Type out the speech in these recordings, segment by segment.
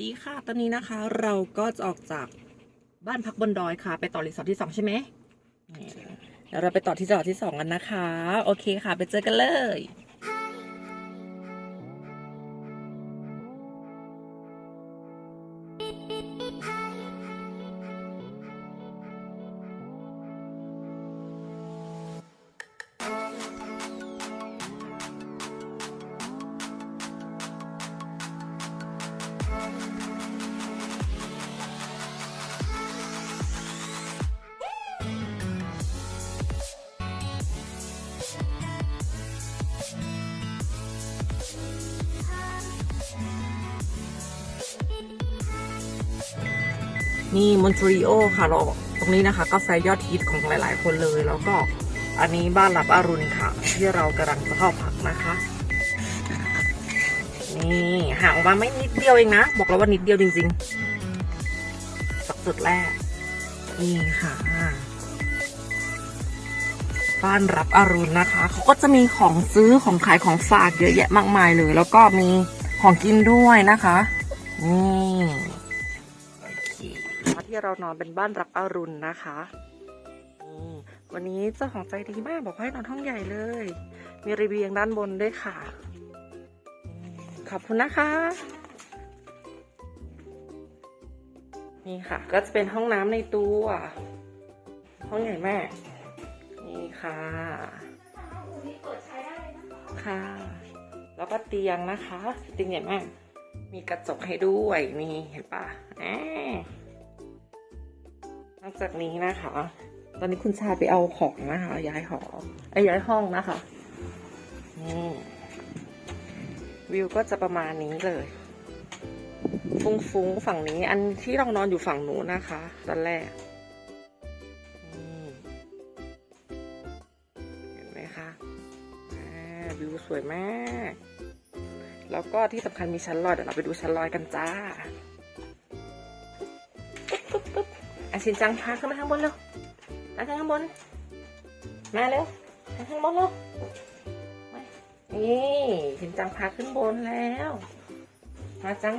ดีค่ะ ตอนนี้นะคะเราก็จะออกจากบ้านพักบนดอยค่ะ ไปต่อรีสอร์ทที่สองใช่ไหมนี่เดี๋ยวเราไปต่อที่รีสอร์ทที่สองกันนะคะ โอเคค่ะ ไปเจอกันเลย นี่มอนทรีโอค่ะเราตรงนี้นะคะ กาแฟยอดฮิตของหลาย ๆ คนเลย แล้วก็อันนี้บ้านรับอรุณค่ะ ที่เรากำลังจะเข้าพักนะคะ นี่ห่างออกมาไม่นิดเดียวเองนะ บอกแล้วว่านิดเดียวจริงๆจากจุดแรก นี่ค่ะ บ้านรับอรุณนะคะ เขาก็จะมีของซื้อของขายของฝากเยอะแยะมากมายเลย แล้วก็มีของกินด้วยนะคะ นี่ ที่เรานอนเป็นบ้านรับอรุณนะคะนี่วันนี้เจ้าของใจดีมากบอกให้นอนห้องใหญ่เลย มีระเบียงด้านบนด้วยค่ะอืมขอบคุณนะคะ นี่ค่ะ ก็จะเป็นห้องน้ำในตัว ห้องใหญ่แม่ นี่ค่ะค่ะ แล้วก็เตียงนะคะ เตียงใหญ่มากมีกระจกให้ด้วย นี่เห็นปะแหม นอกจากนี้นะคะ ตอนนี้คุณชายไปเอาของนะคะ ย้ายหอไอ้ย้ายห้องนะคะ นี่ วิวก็จะประมาณนี้เลย ฟุ้งๆฝั่งนี้ อันที่เรานอนอยู่ฝั่งหนูนะคะ ตอนแรกเห็นไหมคะวิวสวยมาก แล้วก็ที่สำคัญมีชั้นลอย เดี๋ยวเราไปดูชั้นลอยกันจ้า ชินจังพาขึ้นมาข้างบนเร็วพาขึ้นข้างบน มาเร็วพาขึ้นข้างบนเร็วนี่ชินจังพาขึ้นบนแล้วมาจัง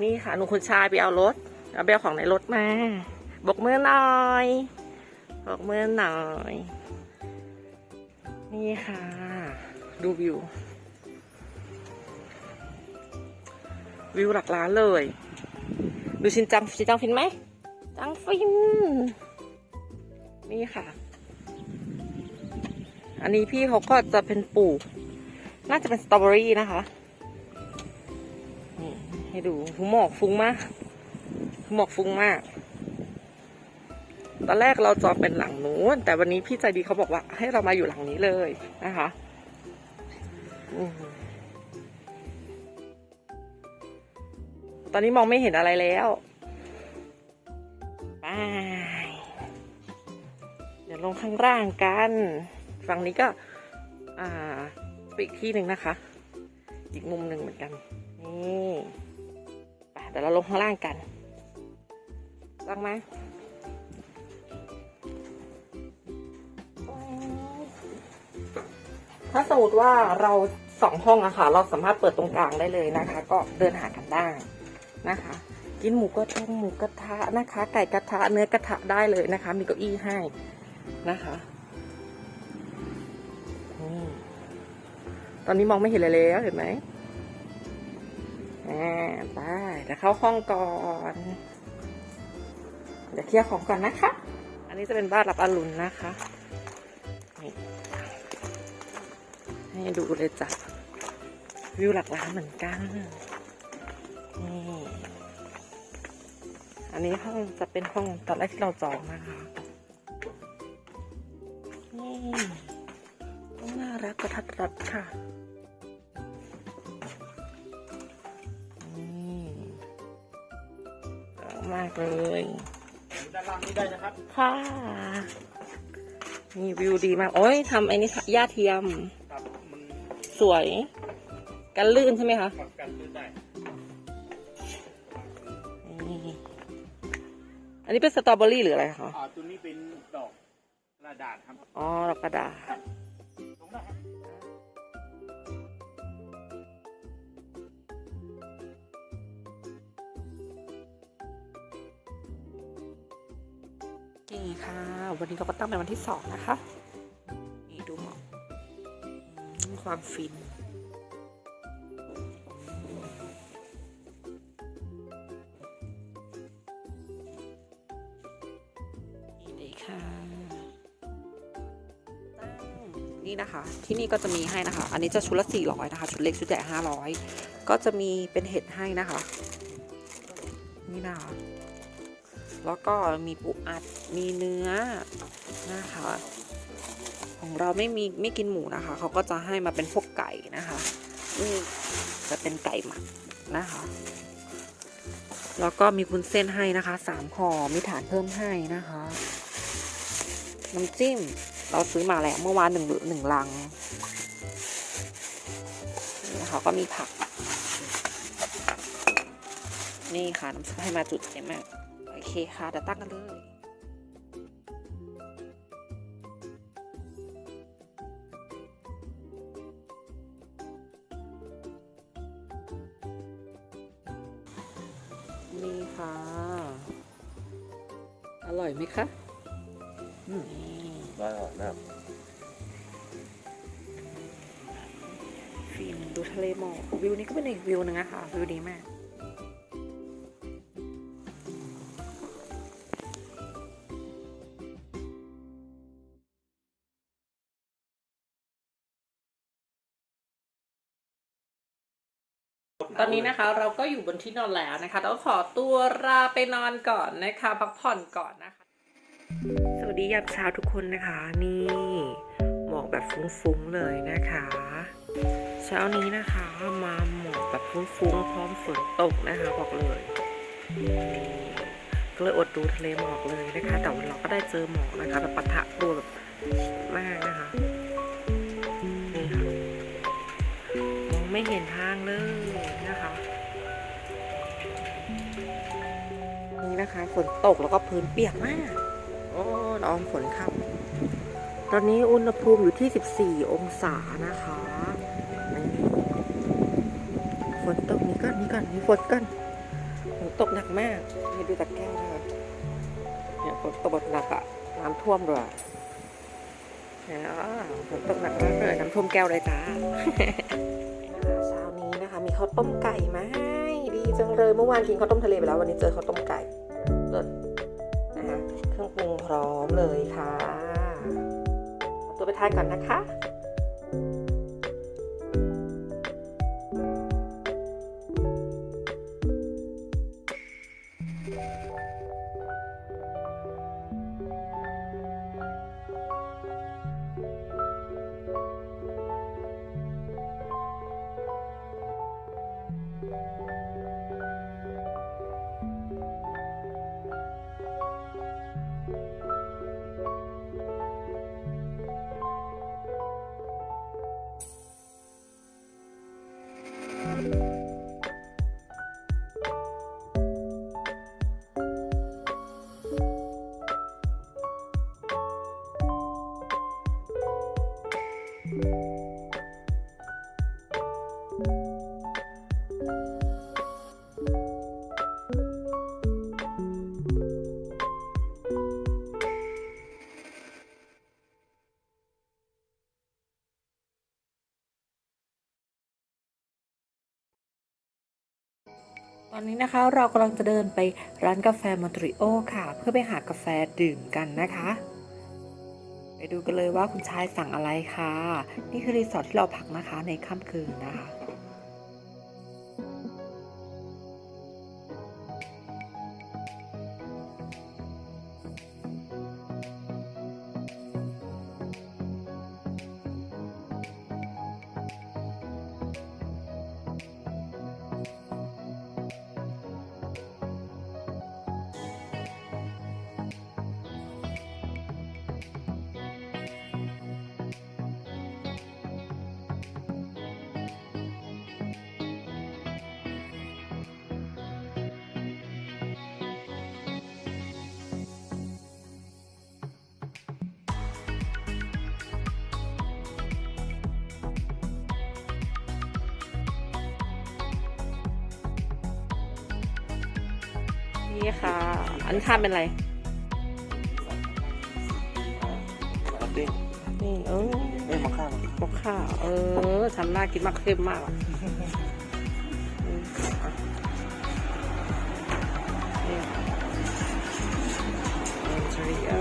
นี่ค่ะหนูคุณชายไปเอารถเอาเอาของในรถมาบกมือหน่อยบกมือหน่อย นี่ค่ะ ดูวิว วิวหลักล้านเลย ดูชินจังชินจังฟินไหม จังฟิน นี่ค่ะ อันนี้พี่เขาก็จะเป็นปลูก น่าจะเป็นสตรอเบอรี่นะคะนี่ให้ดูหมอกฟุ้งมากหมอกฟุ้งมาก ตอนแรกเราจองเป็นหลังนู้น แต่วันนี้พี่ใจดีเขาบอกว่า ให้เรามาอยู่หลังนี้เลยนะคะ ตอนนี้มองไม่เห็นอะไรแล้วไปเดี๋ยวลงข้างล่างกัน ฝั่งนี้ก็ อ่าไปอีกที่หนึ่งนะคะ อีกมุมหนึ่งเหมือนกัน นี่ไปเดี๋ยวเราลงข้างล่างกันลองไหมถ้าสมมติว่าเราสองห้องอะค่ะ เราสามารถเปิดตรงกลางได้เลยนะคะ ก็เดินหากันได้ นะคะ กินหมูกระทงหมูกระทะนะคะ ไก่กระทะเนื้อกระทะได้เลยนะคะ มีเก้าอี้ให้นะคะตอนนี้มองไม่เห็นเลยแล้วเห็นไหมอ่าไปเดี๋ยวเข้าห้องก่อนเดี๋ยวเคลียร์ของก่อนนะคะ อันนี้จะเป็นบ้านรับอรุณนะคะนี่ให้ดูเลยจ้ะวิวหลักล้านเหมือนกัน นนี้ห้องจะเป็นห้องตอนแรกที่เราจองนะคะนี่น่ารักกระทัดรัดค่ะนี่น่ารักมากเลยด้านล่างนี้ได้นะครับ ค่ะนี่วิวดีมาก โอ้ยทำไอ้นี่หญ้าเทียม ครับมันสวย กันลื่นใช่ไหมคะปรับกันซื้อได้นี่ อันนี้เป็นสตรอเบอรี่หรืออะไรคะอ๋อตัวนี้เป็นดอกกระดาษครับ อ๋อดอกกระดาษตรงนี่ค่ะ วันนี้เราก็ตั้งเป็นวันที่สองนะคะ นี่ดูหมอกความฟิน ค่ะนี่นะคะที่นี่ก็จะมีให้นะคะ อันนี้จะชุดละ400นะคะ ชุดเล็กชุดใหญ่500 ก็จะมีเป็นเห็ดให้นะคะ นี่นะคะแล้วก็มีปูอัดมีเนื้อนะคะ ของเราไม่มีไม่กินหมูนะคะ เขาก็จะให้มาเป็นพวกไก่นะคะนี่จะเป็นไก่หมักนะคะ แล้วก็มีคุนเส้นให้นะคะสามห่อมีฐานเพิ่มให้นะคะ น้ำจิ้ม เราซื้อมาแล้วเมื่อวานหนึ่งหนึ่งลังนี่นะคะก็มีผัก นี่ค่ะน้ำซุปให้มาจุดเต็มมากโอเคค่ะเดี๋ยวตั้งกันเลยนี่ค่ะ อร่อยไหมคะ อืม ได้หรอนะฟินดูทะเลหมอกวิวนี้ก็เป็นอีกวิวหนึ่งอะค่ะ วิวดีมากตอนนี้นะคะเราก็อยู่บนที่นอนแล้วนะคะต้องขอตัวลาไปนอนก่อนนะคะ พักผ่อนก่อนนะคะ สวัสดียามเช้าทุกคนนะคะ นี่หมอกแบบฟุ้งๆเลยนะคะ เช้านี้นะคะมาหมอกแบบฟุ้งๆพร้อมฝนตกนะคะบอกเลยก็เลยอดดูทะเลหมอกเลยนะคะ แต่วันเราก็ได้เจอหมอกนะคะแบบปะทะตัวแบบมากนะคะนี่ค่ะมองไม่เห็นทางเลยนะคะนี่นะคะฝนตกแล้วก็พื้นเปียกมาก โอ้ละอองฝนครับ ตอนนี้อุณหภูมิอยู่ที่ 14 องศานะคะฝนตกนี่ก่อนนี่ก่อนนี่ฝนก่อนฝนตกหนักมากนี่ดูตะแก้วนะคะเนี่ยฝนตกหนักอะน้ำท่วมด้วยเนี่ยอ่าฝนตกหนักมากเลยน้ำท่วมแก้วเลยจ้าเช้านี้นะคะ มีข้าวต้มไก่มาให้ดีจังเลยเมื่อวานกินข้าวต้มทะเลไปแล้ววันนี้เจอข้าวต้มไก่เลิศ ปรุงพร้อมเลยค่ะ ตัวไปทานก่อนนะคะ ตอนนี้นะคะเรากำลังจะเดินไปร้านกาแฟมอนตริโอค่ะ เพื่อไปหากาแฟดื่มกันนะคะ ไปดูกันเลยว่าคุณชายสั่งอะไรค่ะ นี่คือรีสอร์ทที่เราพักนะคะในค่ำคืนนะคะ นี่ค่ะ อันนี้ทานเป็นอะไรนี่เออเอ้ยมาข้าวมกข้าวเออฉันน่ากินมากเข้มมากอะอืมอะนี่เอ็นทริโอ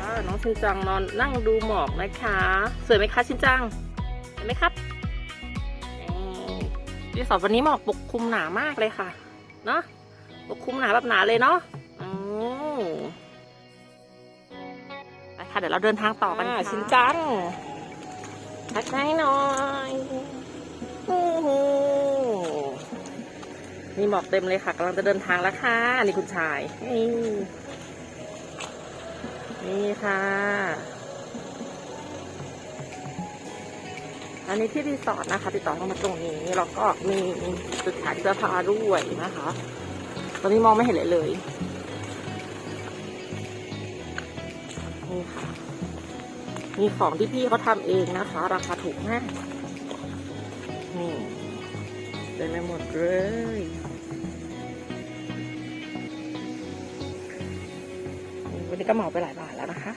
ค่ะน้องชินจังนอนนั่งดูหมอกนะคะ สวยไหมคะชินจังเห็นไหมครับนี่ รีสอร์ทวันนี้หมอกปกคลุมหนามากเลยค่ะ เนาะปกคลุมหนาแบบหนาเลยเนาะอืมไปค่ะ เดี๋ยวเราเดินทางต่อกันค่ะชินจังทักทายหน่อยอู้หูนี่หมอกเต็มเลยค่ะกำลังจะเดินทางแล้วค่ะ นี่คุณชาย นี่นี่ค่ะ อันนี้ที่รีสอร์ทนะคะติดต่อเข้ามาตรงนี้แล้วก็มีจุดขายเสื้อผ้าด้วยนะคะ ตอนนี้มองไม่เห็นเลยเลยนี่ค่ะ มีของที่พี่เขาทำเองนะคะ ราคาถูกมากนี่เต็มไปหมดเลยวันนี้ก็เหมาไปหลายบาทแล้วนะคะ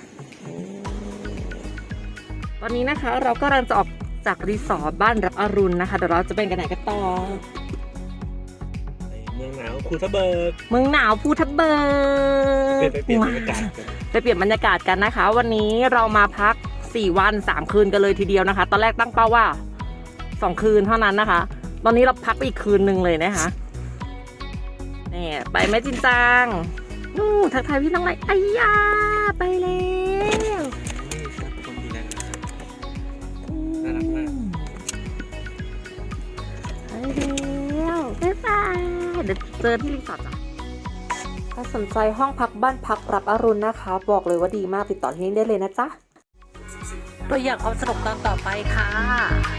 ตอนนี้นะคะเราก็กำลังจะออก จากรีสอร์ทบ้านรับอรุณนะคะ เดี๋ยวเราจะเป็นกันไหนกันต่อ เมืองหนาวคูทะเบิร์กเมืองหนาวภูทับเบิกเปลี่ยนไปเปลี่ยนบรรยากาศกันไปเปลี่ยนบรรยากาศกันนะคะ วันนี้เรามาพัก 4 วัน 3 คืนกันเลยทีเดียวนะคะ ตอนแรกตั้งเป้าว่า 2 คืนเท่านั้นนะคะ ตอนนี้เราพักไปอีกคืนหนึ่งเลยนะคะนี่ไปแม่จินจังนู่นทักทายพี่น้องไรไอ้ยาไปแล้ว เดี๋ยวเจอที่รีสอร์ทจ้ะถ้าสนใจห้องพักบ้านพักรับอรุณนะคะ บอกเลยว่าดีมากติดต่อที่นี่ได้เลยนะจ๊ะ ตัวอย่างความสนุกตอนต่อไปค่ะ